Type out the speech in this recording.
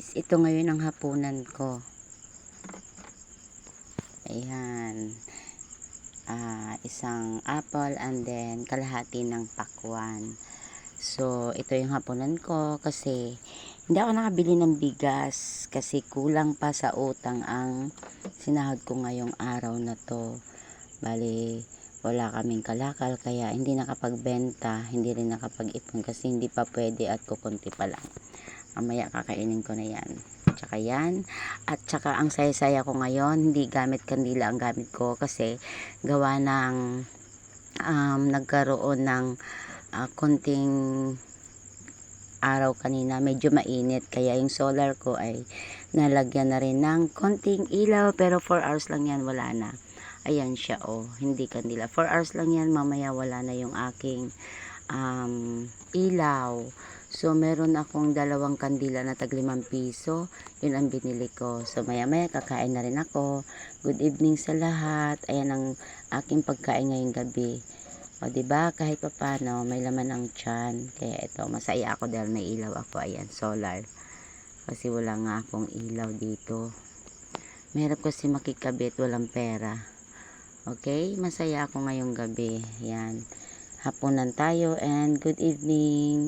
guys, ito ngayon ang hapunan ko. Ayan. Ah, isang apple and then kalahati ng pakwan. So, ito yung hapunan ko kasi hindi ako nakabili ng bigas kasi kulang pa sa utang ang sinahod ko ngayong araw na to. Bali, wala kaming kalakal kaya hindi nakapagbenta, hindi rin nakapag-ipon kasi hindi pa pwede at kukunti pa lang. Mamaya kakainin ko na yan. Tsaka yan. At tsaka ang saya-saya ko ngayon, hindi gamit kandila ang gamit ko kasi gawa ng um, nagkaroon ng ah, konting araw kanina. Medyo mainit kaya yung solar ko ay nalagyan na rin ng konting ilaw pero 4 hours lang yan, wala na. Ayan siya oh, hindi kandila. 4 hours lang yan, mamaya wala na yung aking um, ilaw. So, meron akong dalawang kandila na tag 5 piso. Yun ang binili ko. So, maya-maya kakain na rin ako. Good evening sa lahat. Ayan ang aking pagkain ngayong gabi. O, ba kahit pa paano, may laman ang tiyan. Kaya ito, masaya ako dahil may ilaw ako. Ayan, solar. Kasi wala nga akong ilaw dito. Mahirap kasi makikabit, walang pera. Okay, masaya ako ngayong gabi. Yan. Hapunan tayo and good evening.